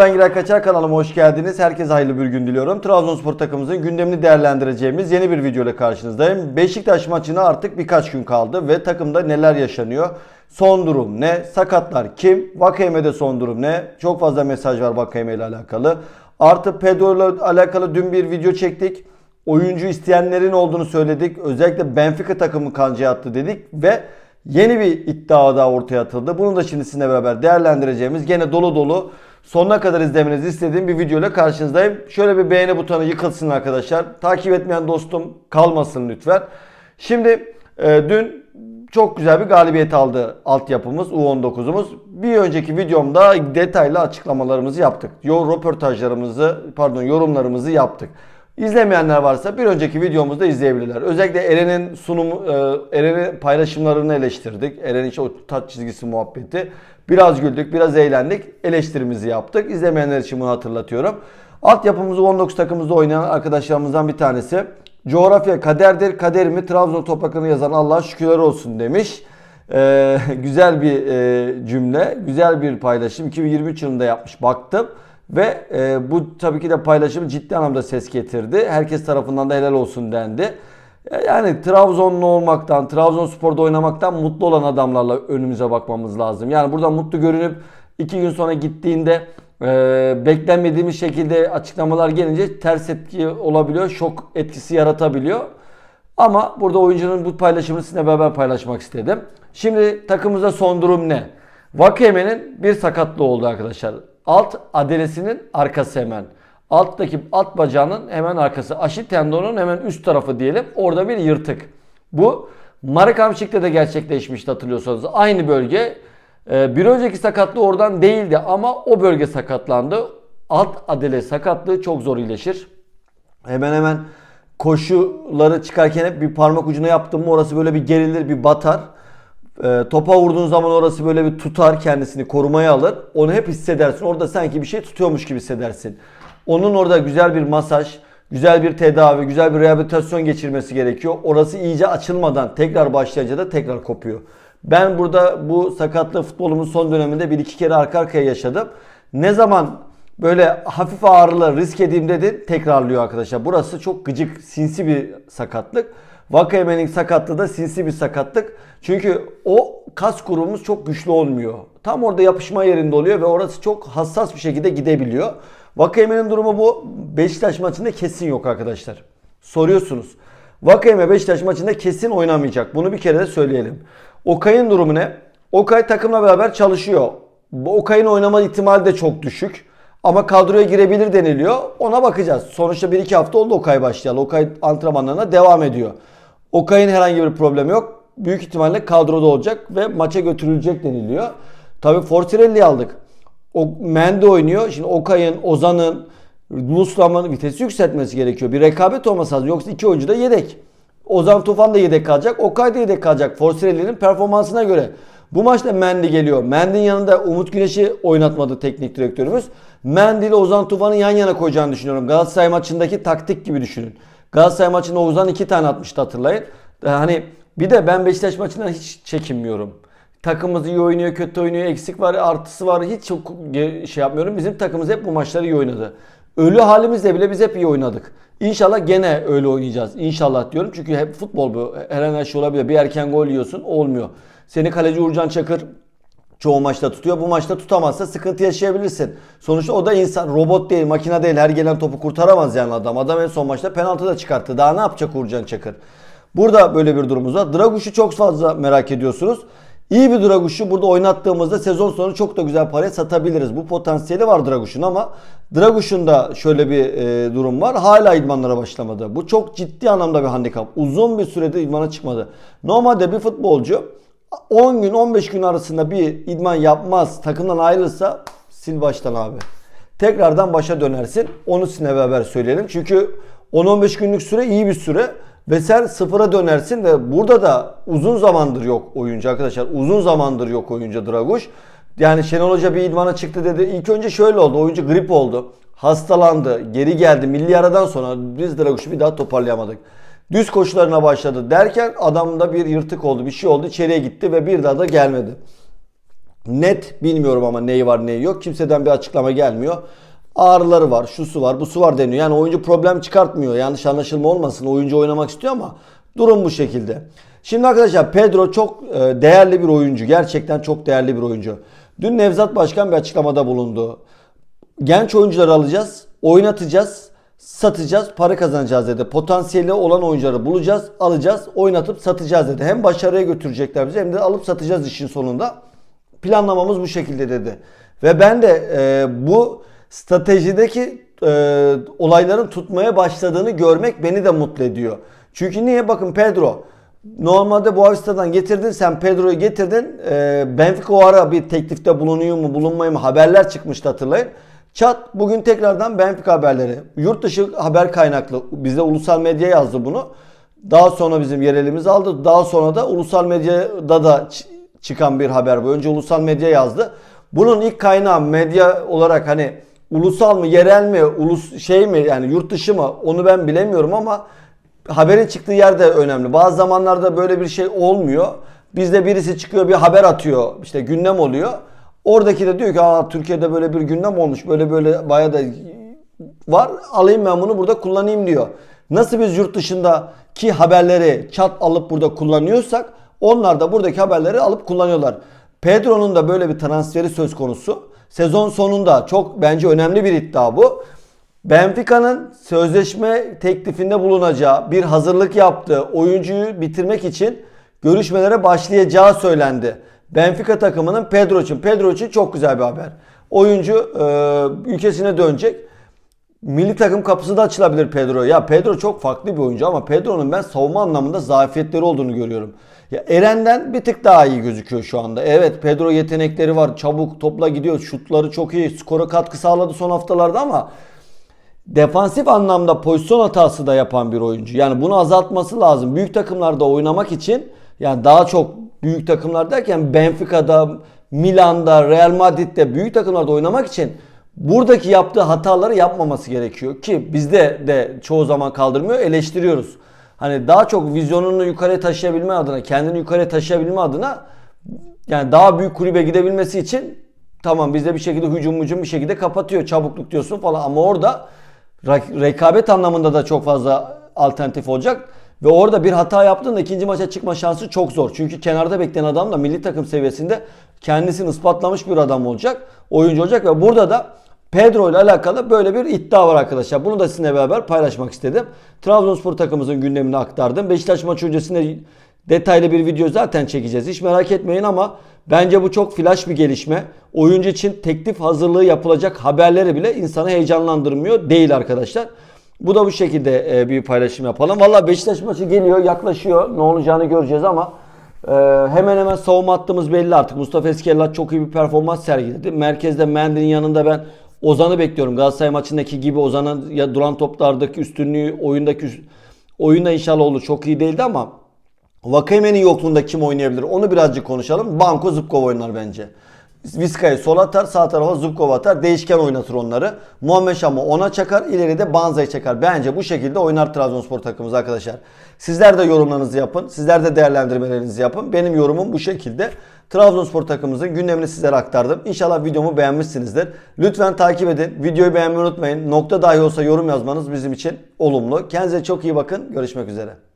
Ben Giray Kaçar kanalıma hoş geldiniz. Herkese hayırlı bir gün diliyorum. Trabzonspor takımımızın gündemini değerlendireceğimiz yeni bir video ile karşınızdayım. Beşiktaş maçına artık birkaç gün kaldı ve takımda neler yaşanıyor? Son durum ne? Sakatlar kim? Vakayeme'de son durum ne? Çok fazla mesaj var Vakayeme ile alakalı. Artı Pedro ile alakalı dün bir video çektik. Oyuncu isteyenlerin olduğunu söyledik. Özellikle Benfica takımı kancaya attı dedik ve yeni bir iddia daha ortaya atıldı. Bunu da şimdi sizinle beraber değerlendireceğimiz gene dolu dolu sonuna kadar izlemenizi istediğim bir video ile karşınızdayım. Şöyle bir beğeni butonu yıkılsın arkadaşlar. Takip etmeyen dostum kalmasın lütfen. Şimdi e, dün çok güzel bir galibiyet aldı altyapımız U19'umuz. Bir önceki videomda detaylı açıklamalarımızı yaptık. Yo röportajlarımızı, pardon yorumlarımızı yaptık. İzlemeyenler varsa bir önceki videomuzda izleyebilirler. Özellikle Eren'in sunumu, e, Eren'in paylaşımlarını eleştirdik. Eren'in işte o taç çizgisi muhabbeti. Biraz güldük, biraz eğlendik. Eleştirimizi yaptık. İzlemeyenler için bunu hatırlatıyorum. Altyapımızı 19 takımımızda oynayan arkadaşlarımızdan bir tanesi. Coğrafya kaderdir, kaderimi Trabzon topraklarını yazan Allah'a şükürler olsun demiş. Ee, güzel bir e, cümle, güzel bir paylaşım. 2023 yılında yapmış baktım. Ve e, bu tabii ki de paylaşım ciddi anlamda ses getirdi. Herkes tarafından da helal olsun dendi. Yani Trabzonlu olmaktan, Trabzonspor'da oynamaktan mutlu olan adamlarla önümüze bakmamız lazım. Yani burada mutlu görünüp iki gün sonra gittiğinde e, beklenmediğimiz şekilde açıklamalar gelince ters etki olabiliyor, şok etkisi yaratabiliyor. Ama burada oyuncunun bu paylaşımını sizinle beraber paylaşmak istedim. Şimdi takımımızda son durum ne? Vakayeme'nin bir sakatlığı oldu arkadaşlar. Alt adelesinin arkası hemen. Alttaki alt bacağının hemen arkası. Aşil tendonun hemen üst tarafı diyelim. Orada bir yırtık. Bu Marakamşik'te de gerçekleşmişti hatırlıyorsanız. Aynı bölge. Ee, Bir önceki sakatlığı oradan değildi ama o bölge sakatlandı. Alt adele sakatlığı çok zor iyileşir. Hemen hemen koşuları çıkarken hep bir parmak ucuna yaptım mı orası böyle bir gerilir bir batar. Ee, topa vurduğun zaman orası böyle bir tutar kendisini korumaya alır. Onu hep hissedersin. Orada sanki bir şey tutuyormuş gibi hissedersin. Onun orada güzel bir masaj, güzel bir tedavi, güzel bir rehabilitasyon geçirmesi gerekiyor. Orası iyice açılmadan tekrar başlayınca da tekrar kopuyor. Ben burada bu sakatlığı futbolumun son döneminde bir iki kere arka arkaya yaşadım. Ne zaman böyle hafif ağrılı risk edeyim dedi tekrarlıyor arkadaşlar. Burası çok gıcık sinsi bir sakatlık. Vakayeme'nin sakatlığı da sinsi bir sakatlık. Çünkü o kas grubumuz çok güçlü olmuyor. Tam orada yapışma yerinde oluyor ve orası çok hassas bir şekilde gidebiliyor. Vakayeme'nin durumu bu. Beşiktaş maçında kesin yok arkadaşlar. Soruyorsunuz. Vakayeme Beşiktaş maçında kesin oynamayacak. Bunu bir kere de söyleyelim. Okay'ın durumu ne? Okay takımla beraber çalışıyor. Okay'ın oynama ihtimali de çok düşük. Ama kadroya girebilir deniliyor. Ona bakacağız. Sonuçta 1-2 hafta oldu Okay başlayalı. Okay antrenmanlarına devam ediyor. Okay'ın herhangi bir problemi yok. Büyük ihtimalle kadroda olacak ve maça götürülecek deniliyor. Tabii Fortirelli'yi aldık. O Mendy oynuyor. Şimdi Okay'ın, Ozan'ın, Muslam'ın vitesi yükseltmesi gerekiyor. Bir rekabet olması lazım. Yoksa iki oyuncu da yedek. Ozan Tufan da yedek kalacak. Okay da yedek kalacak. Fortirelli'nin performansına göre. Bu maçta Mendy geliyor. Mendy'nin yanında Umut Güneş'i oynatmadı teknik direktörümüz. Mendy ile Ozan Tufan'ı yan yana koyacağını düşünüyorum. Galatasaray maçındaki taktik gibi düşünün. Galatasaray maçında Ozan iki tane atmıştı hatırlayın. Hani bir de ben Beşiktaş maçından hiç çekinmiyorum. Takımımız iyi oynuyor, kötü oynuyor, eksik var, artısı var. Hiç çok şey yapmıyorum. Bizim takımımız hep bu maçları iyi oynadı. Ölü halimizde bile biz hep iyi oynadık. İnşallah gene öyle oynayacağız. İnşallah diyorum. Çünkü hep futbol bu. Her an her şey olabilir. Bir erken gol yiyorsun olmuyor. Seni kaleci Uğurcan Çakır çoğu maçta tutuyor. Bu maçta tutamazsa sıkıntı yaşayabilirsin. Sonuçta o da insan. Robot değil, makine değil. Her gelen topu kurtaramaz yani adam. Adam en son maçta penaltı da çıkarttı. Daha ne yapacak Uğurcan Çakır? Burada böyle bir durumumuz var. Draguş'u çok fazla merak ediyorsunuz. İyi bir Draguş'u burada oynattığımızda sezon sonu çok da güzel paraya satabiliriz. Bu potansiyeli var Draguş'un ama Draguş'un da şöyle bir e, durum var. Hala idmanlara başlamadı. Bu çok ciddi anlamda bir handikap. Uzun bir süredir idmana çıkmadı. Normalde bir futbolcu 10 gün 15 gün arasında bir idman yapmaz takımdan ayrılırsa sil baştan abi. Tekrardan başa dönersin. Onu sizinle beraber söyleyelim. Çünkü 10-15 günlük süre iyi bir süre. Ve sen sıfıra dönersin ve burada da uzun zamandır yok oyuncu arkadaşlar. Uzun zamandır yok oyuncu Draguş. Yani Şenol Hoca bir idmana çıktı dedi. İlk önce şöyle oldu. Oyuncu grip oldu. Hastalandı. Geri geldi. Milli aradan sonra biz Draguş'u bir daha toparlayamadık. Düz koşularına başladı derken adamda bir yırtık oldu. Bir şey oldu. İçeriye gitti ve bir daha da gelmedi. Net bilmiyorum ama neyi var neyi yok. Kimseden bir açıklama gelmiyor. Ağrıları var, şusu var, busu var deniyor. Yani oyuncu problem çıkartmıyor. Yanlış anlaşılma olmasın. Oyuncu oynamak istiyor ama durum bu şekilde. Şimdi arkadaşlar Pedro çok e, değerli bir oyuncu. Gerçekten çok değerli bir oyuncu. Dün Nevzat Başkan bir açıklamada bulundu. Genç oyuncuları alacağız, oynatacağız, satacağız, para kazanacağız dedi. Potansiyeli olan oyuncuları bulacağız, alacağız, oynatıp satacağız dedi. Hem başarıya götürecekler bizi hem de alıp satacağız işin sonunda. Planlamamız bu şekilde dedi. Ve ben de e, bu stratejideki e, olayların tutmaya başladığını görmek beni de mutlu ediyor. Çünkü niye? Bakın Pedro Normalde Boavista'dan getirdin sen Pedro'yu getirdin. E, Benfica o ara bir teklifte bulunuyor mu bulunmuyor mu haberler çıkmıştı hatırlayın. Çat bugün tekrardan Benfica haberleri. Yurt dışı haber kaynaklı. Bize ulusal medya yazdı bunu. Daha sonra bizim yerelimiz aldı. Daha sonra da ulusal medyada da çıkan bir haber bu. Önce ulusal medya yazdı. Bunun ilk kaynağı medya olarak hani ulusal mı, yerel mi, ulus şey mi yani yurt dışı mı onu ben bilemiyorum ama haberin çıktığı yer de önemli. Bazı zamanlarda böyle bir şey olmuyor. Bizde birisi çıkıyor bir haber atıyor. işte gündem oluyor. Oradaki de diyor ki Aa, Türkiye'de böyle bir gündem olmuş. Böyle böyle bayağı da var. Alayım ben bunu burada kullanayım diyor. Nasıl biz yurt dışındaki haberleri çat alıp burada kullanıyorsak onlar da buradaki haberleri alıp kullanıyorlar. Pedro'nun da böyle bir transferi söz konusu. Sezon sonunda çok bence önemli bir iddia bu. Benfica'nın sözleşme teklifinde bulunacağı, bir hazırlık yaptığı oyuncuyu bitirmek için görüşmelere başlayacağı söylendi. Benfica takımının Pedro için. Pedro için çok güzel bir haber. Oyuncu e, ülkesine dönecek. Milli takım kapısı da açılabilir Pedro. Ya Pedro çok farklı bir oyuncu ama Pedro'nun ben savunma anlamında zafiyetleri olduğunu görüyorum. Ya Eren'den bir tık daha iyi gözüküyor şu anda. Evet Pedro yetenekleri var. Çabuk topla gidiyor. Şutları çok iyi. Skora katkı sağladı son haftalarda ama defansif anlamda pozisyon hatası da yapan bir oyuncu. Yani bunu azaltması lazım. Büyük takımlarda oynamak için yani daha çok büyük takımlar derken Benfica'da, Milan'da, Real Madrid'de büyük takımlarda oynamak için buradaki yaptığı hataları yapmaması gerekiyor ki bizde de çoğu zaman kaldırmıyor, eleştiriyoruz. Hani daha çok vizyonunu yukarı taşıyabilme adına, kendini yukarı taşıyabilme adına yani daha büyük kulübe gidebilmesi için tamam bizde bir şekilde hücum hücum bir şekilde kapatıyor. Çabukluk diyorsun falan ama orada rekabet anlamında da çok fazla alternatif olacak. Ve orada bir hata yaptığında ikinci maça çıkma şansı çok zor. Çünkü kenarda bekleyen adam da milli takım seviyesinde kendisini ispatlamış bir adam olacak. Oyuncu olacak ve burada da Pedro ile alakalı böyle bir iddia var arkadaşlar. Bunu da sizinle beraber paylaşmak istedim. Trabzonspor takımımızın gündemini aktardım. Beşiktaş maçı öncesinde detaylı bir video zaten çekeceğiz. Hiç merak etmeyin ama bence bu çok flash bir gelişme. Oyuncu için teklif hazırlığı yapılacak haberleri bile insanı heyecanlandırmıyor değil arkadaşlar. Bu da bu şekilde e, bir paylaşım yapalım. Valla Beşiktaş maçı geliyor, yaklaşıyor. Ne olacağını göreceğiz ama e, hemen hemen savunma hattımız belli artık. Mustafa Eskelat çok iyi bir performans sergiledi. Merkezde Mendy'nin yanında ben Ozan'ı bekliyorum. Galatasaray maçındaki gibi Ozan'ın ya duran toplardaki üstünlüğü, oyundaki oyunda inşallah olur. Çok iyi değildi ama Vakayeme'nin yokluğunda kim oynayabilir? Onu birazcık konuşalım. Banko Zubkov oynar bence. Vizca'yı sol atar, sağ tarafa Zubkov atar. Değişken oynatır onları. Muhammed Şam'ı ona çakar, ileride Banza'yı çakar. Bence bu şekilde oynar Trabzonspor takımımız arkadaşlar. Sizler de yorumlarınızı yapın. Sizler de değerlendirmelerinizi yapın. Benim yorumum bu şekilde. Trabzonspor takımımızın gündemini sizlere aktardım. İnşallah videomu beğenmişsinizdir. Lütfen takip edin. Videoyu beğenmeyi unutmayın. Nokta dahi olsa yorum yazmanız bizim için olumlu. Kendinize çok iyi bakın. Görüşmek üzere.